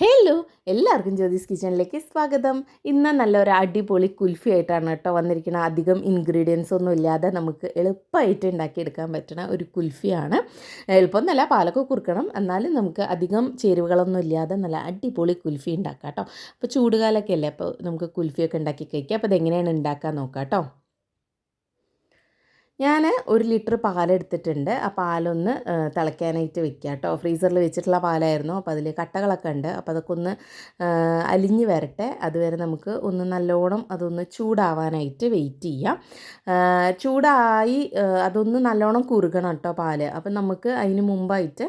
Hello എല്ലാവർക്കും ജ്യോതിസ് കിച്ചണിലേക്ക് സ്വാഗതം. ഇന്ന് നല്ലൊരു അടിപൊളി കുൽഫി ആയിട്ടാണ് കേട്ടോ വന്നിരിക്കുന്നത്. അധികം ഇൻഗ്രീഡിയൻസ് ഒന്നും ഇല്ലാതെ നമുക്ക് എളുപ്പമായിട്ട് ഉണ്ടാക്കിയെടുക്കാൻ പറ്റുന്ന ഒരു കുൽഫിയാണ്. എളുപ്പം നല്ല പാലൊക്കെ കുറുക്കണം. എന്നാലും നമുക്ക് അധികം ചേരുവകളൊന്നും ഇല്ലാതെ നല്ല അടിപൊളി കുൽഫി ഉണ്ടാക്കാം കേട്ടോ. അപ്പോൾ ചൂടുകാലമൊക്കെ അല്ലേ? അപ്പോൾ നമുക്ക് കുൽഫിയൊക്കെ ഉണ്ടാക്കി കഴിക്കാം. അപ്പോൾ അതെങ്ങനെയാണ് ഉണ്ടാക്കാൻ നോക്കാം കേട്ടോ. ഞാൻ ഒരു ലിറ്റർ പാലെടുത്തിട്ടുണ്ട് ആ പാലൊന്ന് തിളയ്ക്കാനായിട്ട് വെക്കുക കേട്ടോ ഫ്രീസറിൽ വെച്ചിട്ടുള്ള പാലായിരുന്നു. അപ്പോൾ അതിൽ കട്ടകളൊക്കെ ഉണ്ട്. അപ്പോൾ അതൊക്കെ ഒന്ന് അലിഞ്ഞ് വരട്ടെ. അതുവരെ നമുക്ക് ഒന്ന് നല്ലോണം അതൊന്ന് ചൂടാവാനായിട്ട് വെയിറ്റ് ചെയ്യാം. ചൂടായി അതൊന്ന് നല്ലോണം കുറുകണം കേട്ടോ പാൽ. അപ്പം നമുക്ക് അതിന് മുമ്പായിട്ട്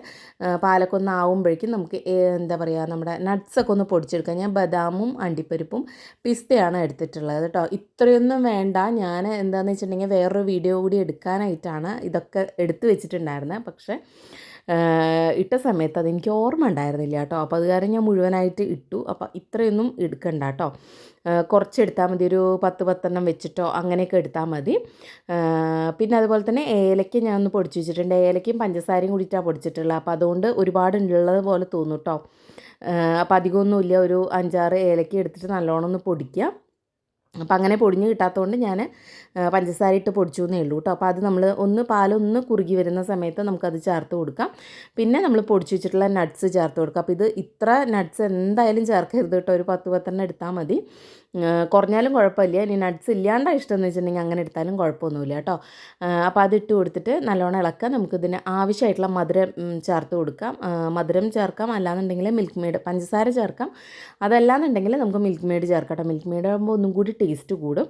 പാലൊക്കെ ഒന്ന് ആവുമ്പോഴേക്കും നമുക്ക് എന്താ പറയുക നമ്മുടെ നട്ട്സൊക്കെ ഒന്ന് പൊടിച്ചെടുക്കാം. ഞാൻ ബദാമും അണ്ടിപ്പരിപ്പും പിസ്തയാണ് എടുത്തിട്ടുള്ളത് കേട്ടോ ഇത്രയൊന്നും വേണ്ട. ഞാൻ എന്താണെന്ന് വെച്ചിട്ടുണ്ടെങ്കിൽ വേറൊരു വീഡിയോ കൂടി കൂടി എടുക്കാനായിട്ടാണ് ഇതൊക്കെ എടുത്തു വെച്ചിട്ടുണ്ടായിരുന്നത്. പക്ഷേ ഇട്ട സമയത്ത് അതെനിക്ക് ഓർമ്മ ഉണ്ടായിരുന്നില്ല കേട്ടോ. അപ്പോൾ അത് കാരണം ഞാൻ മുഴുവനായിട്ട് ഇട്ടു. അപ്പോൾ ഇത്രയൊന്നും എടുക്കണ്ട കേട്ടോ. കുറച്ചെടുത്താൽ മതി. ഒരു പത്ത് പത്തെണ്ണം വെച്ചിട്ടോ അങ്ങനെയൊക്കെ എടുത്താൽ മതി. പിന്നെ അതുപോലെ തന്നെ ഏലയ്ക്ക ഞാൻ ഒന്ന് പൊടിച്ചു വെച്ചിട്ടുണ്ട്. ഏലയ്ക്കയും പഞ്ചസാരയും കൂടിയിട്ടാണ് പൊടിച്ചിട്ടുള്ളത്. അപ്പോൾ അതുകൊണ്ട് ഒരുപാട് ഉള്ളത് പോലെ തോന്നും കേട്ടോ. അപ്പോൾ അധികമൊന്നുമില്ല. ഒരു അഞ്ചാറ് ഏലയ്ക്ക എടുത്തിട്ട് നല്ലോണം ഒന്ന് പൊടിക്കുക. അപ്പം അങ്ങനെ പൊടിഞ്ഞ് കിട്ടാത്തതുകൊണ്ട് ഞാൻ പഞ്ചസാര ഇട്ട് പൊടിച്ചു എന്നേ ഉള്ളൂ കേട്ടോ അപ്പോൾ അത് നമ്മൾ ഒന്ന് പാലൊന്ന് കുറുകി വരുന്ന സമയത്ത് നമുക്കത് ചേർത്ത് കൊടുക്കാം. പിന്നെ നമ്മൾ പൊടിച്ചു വെച്ചിട്ടുള്ള നട്ട്സ് ചേർത്ത് കൊടുക്കാം. അപ്പോൾ ഇത് ഇത്ര നട്ട്സ് എന്തായാലും ചേർക്കരുത് കേട്ടോ ഒരു പത്ത് പത്തെണ്ണം എടുത്താൽ മതി. കുറഞ്ഞാലും കുഴപ്പമില്ല. ഇനി നട്ട്സ് ഇല്ലാണ്ട ഇഷ്ടമെന്ന് വെച്ചിട്ടുണ്ടെങ്കിൽ അങ്ങനെ എടുത്താലും കുഴപ്പമൊന്നുമില്ല കേട്ടോ അപ്പോൾ അത് ഇട്ട് കൊടുത്തിട്ട് നല്ലോണം ഇളക്കാം നമുക്കിതിന് ആവശ്യമായിട്ടുള്ള മധുരം ചേർത്ത് കൊടുക്കാം. മധുരം ചേർക്കാം. അല്ലാന്നുണ്ടെങ്കിൽ മിൽക്ക് മെയ്ഡ് പഞ്ചസാര ചേർക്കാം. അതല്ലാന്നുണ്ടെങ്കിൽ നമുക്ക് മിൽക്ക് മെയ്ഡ് ചേർക്കാം കേട്ടോ മിൽക്ക് മെയ്ഡ് ആകുമ്പോൾ ഒന്നും കൂടി ടേസ്റ്റ് കൂടും.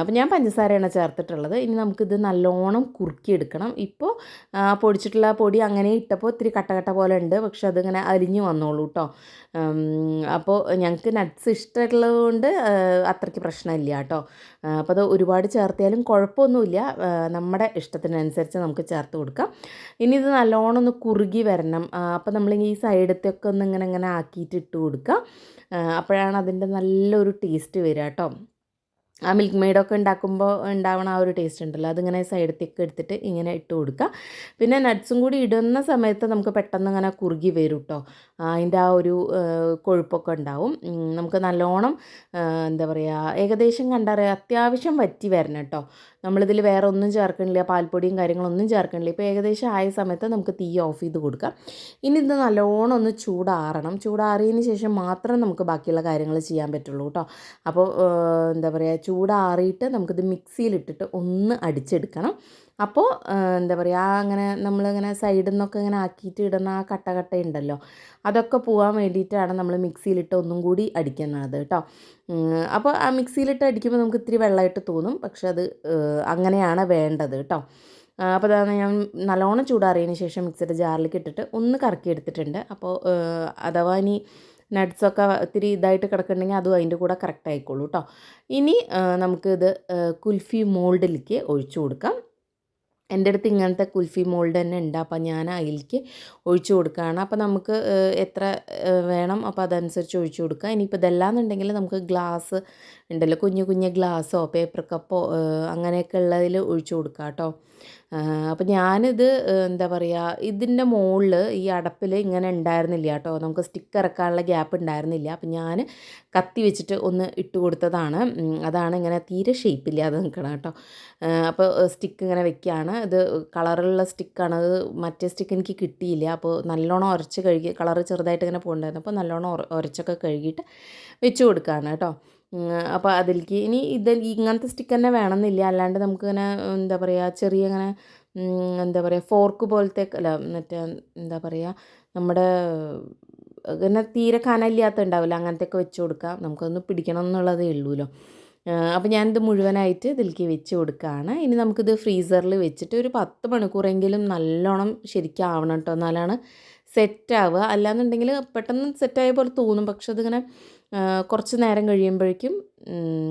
അപ്പോൾ ഞാൻ പഞ്ചസാരയാണ് ചേർത്തിട്ടുള്ളത്. ഇനി നമുക്കിത് നല്ലോണം കുറുക്കിയെടുക്കണം. ഇപ്പോൾ പൊടിച്ചിട്ടുള്ള പൊടി അങ്ങനെ ഇട്ടപ്പോൾ ഇത്തിരി കട്ടകട്ട കട്ട പോലെ ഉണ്ട്. പക്ഷെ അതിങ്ങനെ അരിഞ്ഞു വന്നോളൂ കേട്ടോ അപ്പോൾ ഞങ്ങൾക്ക് നട്ട്സ് ഇഷ്ടമുള്ളത് കൊണ്ട് അത്രയ്ക്ക് പ്രശ്നമില്ല കേട്ടോ അപ്പോൾ അത് ഒരുപാട് ചേർത്തിയാലും കുഴപ്പമൊന്നുമില്ല. നമ്മുടെ ഇഷ്ടത്തിനനുസരിച്ച് നമുക്ക് ചേർത്ത് കൊടുക്കാം. ഇനി ഇത് നല്ലോണം ഒന്ന് കുറുകി വരണം. അപ്പോൾ നമ്മൾ ഈ സൈഡത്തൊക്കെ ഒന്ന് ഇങ്ങനെ ഇങ്ങനെ ആക്കിയിട്ട് ഇട്ട് കൊടുക്കുക അപ്പോഴാണ് അതിന്റെ നല്ലൊരു ടേസ്റ്റ് വരിക കേട്ടോ ആ മിൽക്ക് മെയ്ഡൊക്കെ ഉണ്ടാക്കുമ്പോൾ ഉണ്ടാവണ ആ ഒരു ടേസ്റ്റ് ഉണ്ടല്ലോ. അതിങ്ങനെ സൈഡത്തേക്ക് എടുത്തിട്ട് ഇങ്ങനെ ഇട്ട് കൊടുക്കുക പിന്നെ നട്ട്സും കൂടി ഇടുന്ന സമയത്ത് നമുക്ക് പെട്ടെന്ന് ഇങ്ങനെ കുറുകി വരും കേട്ടോ അതിന്റെ ആ ഒരു കൊഴുപ്പൊക്കെ ഉണ്ടാവും. നമുക്ക് നല്ലോണം എന്താ പറയുക ഏകദേശം കണ്ടറിയാം അത്യാവശ്യം വറ്റി വരണം കേട്ടോ നമ്മളിതിൽ വേറെ ഒന്നും ചേർക്കണില്ല പാൽപ്പൊടിയും കാര്യങ്ങളൊന്നും ചേർക്കണില്ല. ഇപ്പോൾ ഏകദേശം ആയ സമയത്ത് നമുക്ക് തീ ഓഫ് ചെയ്ത് കൊടുക്കാം. ഇനി ഇത് നല്ലോണം ഒന്ന് ചൂടാറണം. ചൂടാറിയതിന് ശേഷം മാത്രം നമുക്ക് ബാക്കിയുള്ള കാര്യങ്ങൾ ചെയ്യാൻ പറ്റുള്ളൂ കേട്ടോ അപ്പോൾ എന്താ പറയുക ചൂടാറിയിട്ട് നമുക്കിത് മിക്സിയിലിട്ടിട്ട് ഒന്ന് അടിച്ചെടുക്കണം. അപ്പോൾ എന്താ പറയുക അങ്ങനെ നമ്മളിങ്ങനെ സൈഡിൽ നിന്നൊക്കെ ഇങ്ങനെ ആക്കിയിട്ട് ഇടുന്ന ആ കട്ട കട്ട ഉണ്ടല്ലോ അതൊക്കെ പോകാൻ വേണ്ടിയിട്ടാണ് നമ്മൾ മിക്സിയിലിട്ട് ഒന്നും കൂടി അടിക്കുന്നത് കേട്ടോ. അപ്പോൾ ആ മിക്സിയിലിട്ട് അടിക്കുമ്പോൾ നമുക്ക് ഇത്തിരി വെള്ളമായിട്ട് തോന്നും പക്ഷെ അത് അങ്ങനെയാണ് വേണ്ടത് കേട്ടോ. അപ്പോൾ അതാണ് ഞാൻ നല്ലോണം ചൂടാറിയതിന് ശേഷം മിക്സിയുടെ ജാറിലേക്ക് ഇട്ടിട്ട് ഒന്ന് കറക്കി എടുത്തിട്ടുണ്ട് അപ്പോൾ അഥവാ ഇനി നട്ട്സൊക്കെ ഇത്തിരി ഇതായിട്ട് കിടക്കുന്നുണ്ടെങ്കിൽ അതും അതിന്റെ കൂടെ കറക്റ്റ് ആയിക്കോളൂ കേട്ടോ ഇനി നമുക്കിത് കുൽഫി മോൾഡിലേക്ക് ഒഴിച്ചു കൊടുക്കാം. എന്റെ അടുത്ത് ഇങ്ങനത്തെ കുൽഫി മോൾഡ് തന്നെ ഉണ്ട്. അപ്പോൾ ഞാൻ അതിലേക്ക് ഒഴിച്ചു കൊടുക്കുകയാണ്. അപ്പോൾ നമുക്ക് എത്ര വേണം? അപ്പോൾ അതനുസരിച്ച് ഒഴിച്ചു കൊടുക്കുക. ഇനിയിപ്പോൾ ഇതല്ലാന്നുണ്ടെങ്കിൽ നമുക്ക് ഗ്ലാസ് ഉണ്ടല്ലോ കുഞ്ഞു കുഞ്ഞു ഗ്ലാസ്സോ പേപ്പർ കപ്പോ അങ്ങനെയൊക്കെ ഉള്ളതിൽ ഒഴിച്ചു കൊടുക്കാം കേട്ടോ അപ്പോൾ ഞാനിത് എന്താ പറയുക ഇതിന്റെ മുകളിൽ ഈ അടപ്പിൽ ഇങ്ങനെ ഉണ്ടായിരുന്നില്ല കേട്ടോ. നമുക്ക് സ്റ്റിക്ക് ഇറക്കാനുള്ള ഗ്യാപ്പ് ഉണ്ടായിരുന്നില്ല. അപ്പം ഞാൻ കത്തി വെച്ചിട്ട് ഒന്ന് ഇട്ട് കൊടുത്തതാണ്. അതാണ് ഇങ്ങനെ തീരെ ഷേപ്പില്ലാതെ നിൽക്കണം കേട്ടോ. അപ്പോൾ സ്റ്റിക്ക് ഇങ്ങനെ വെക്കുകയാണ് ഇത് കളറുള്ള സ്റ്റിക്കാണ് അത് മറ്റേ സ്റ്റിക്ക് എനിക്ക് കിട്ടിയില്ല. അപ്പോൾ നല്ലോണം ഉരച്ച് കഴുകി കളറ് ചെറുതായിട്ട് ഇങ്ങനെ പോകണ്ടായിരുന്നു. അപ്പോൾ നല്ലോണം ഉരച്ചൊക്കെ കഴുകിയിട്ട് വെച്ച് കൊടുക്കുകയാണ് കേട്ടോ. അപ്പോൾ അതിലേക്ക് ഇനി ഇത് ഇങ്ങനത്തെ സ്റ്റിക്ക് തന്നെ വേണമെന്നില്ല. അല്ലാണ്ട് നമുക്കിങ്ങനെ എന്താ പറയുക ചെറിയ ഇങ്ങനെ എന്താ പറയുക ഫോർക്ക് പോലത്തെ അല്ല മറ്റേ എന്താ പറയുക നമ്മുടെ ഇങ്ങനെ തീരെ കനമില്ലാത്ത ഉണ്ടാവില്ല. അങ്ങനത്തെയൊക്കെ വെച്ച് കൊടുക്കാം. നമുക്കൊന്ന് പിടിക്കണം എന്നുള്ളതേ ഉള്ളൂല്ലോ അപ്പോൾ ഞാനിത് മുഴുവനായിട്ട് ഇതിലേക്ക് വെച്ച് കൊടുക്കുകയാണ് ഇനി നമുക്കിത് ഫ്രീസറിൽ വെച്ചിട്ട് ഒരു പത്ത് മണിക്കൂറെങ്കിലും നല്ലോണം ശരിക്കും ആവണം കേട്ടോ എന്നാലാണ് സെറ്റാവുക അല്ലാന്നുണ്ടെങ്കിൽ പെട്ടെന്ന് സെറ്റായ പോലെ തോന്നും. പക്ഷെ അതിങ്ങനെ കുറച്ച് നേരം കഴിയുമ്പോഴേക്കും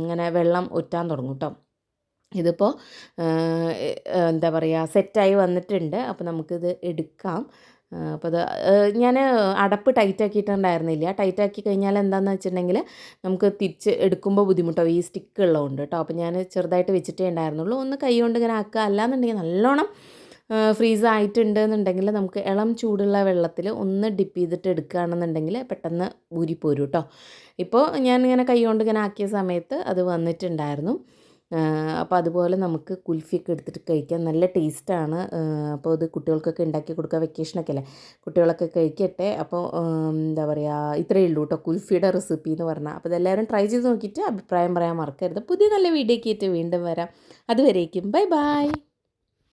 ഇങ്ങനെ വെള്ളം ഒറ്റാൻ തുടങ്ങും കേട്ടോ ഇതിപ്പോൾ എന്താ പറയുക സെറ്റായി വന്നിട്ടുണ്ട്. അപ്പോൾ നമുക്കിത് എടുക്കാം. അപ്പോൾ അത് ഞാൻ അടപ്പ് ടൈറ്റ് ആക്കിയിട്ടുണ്ടായിരുന്നില്ല ടൈറ്റ് ആക്കി കഴിഞ്ഞാൽ എന്താണെന്ന് വെച്ചിട്ടുണ്ടെങ്കിൽ നമുക്ക് തിരിച്ച് എടുക്കുമ്പോൾ ബുദ്ധിമുട്ടാവും. ഈ സ്റ്റിക്ക് ഉള്ളതുകൊണ്ട് കേട്ടോ അപ്പോൾ ഞാൻ ചെറുതായിട്ട് വെച്ചിട്ടേ ഉണ്ടായിരുന്നുള്ളൂ. ഒന്ന് കൈ കൊണ്ട് ഇങ്ങനെ ആക്കുക. അല്ലാന്നുണ്ടെങ്കിൽ നല്ലോണം ഫ്രീസ് ആയിട്ടുണ്ട് എന്നുണ്ടെങ്കിൽ നമുക്ക് ഇളം ചൂടുള്ള വെള്ളത്തിൽ ഒന്ന് ഡിപ്പ് ചെയ്തിട്ട് എടുക്കുകയാണെന്നുണ്ടെങ്കിൽ പെട്ടെന്ന് ഊരിപ്പോരും കേട്ടോ ഇപ്പോൾ ഞാൻ കൈ കൊണ്ട് ഇങ്ങനെ ആക്കിയ സമയത്ത് അത് വന്നിട്ടുണ്ടായിരുന്നു. അപ്പോൾ അതുപോലെ നമുക്ക് കുൽഫിയൊക്കെ എടുത്തിട്ട് കഴിക്കാം നല്ല ടേസ്റ്റാണ്. അപ്പോൾ അത് കുട്ടികൾക്കൊക്കെ ഉണ്ടാക്കി കൊടുക്കുക വെക്കേഷനൊക്കെ അല്ലേ? കുട്ടികളൊക്കെ കഴിക്കട്ടെ. അപ്പോൾ എന്താ പറയുക ഇത്രയേ ഉള്ളൂ കേട്ടോ കുൽഫിയുടെ റെസിപ്പി എന്ന് പറഞ്ഞാൽ അപ്പോൾ ഇതെല്ലാവരും ട്രൈ ചെയ്ത് നോക്കിയിട്ട് അഭിപ്രായം പറയാൻ മറക്കരുത്. പുതിയ നല്ല വീഡിയോ ആയിട്ട് വീണ്ടും വരാം. അതുവരേക്കും. Bye bye.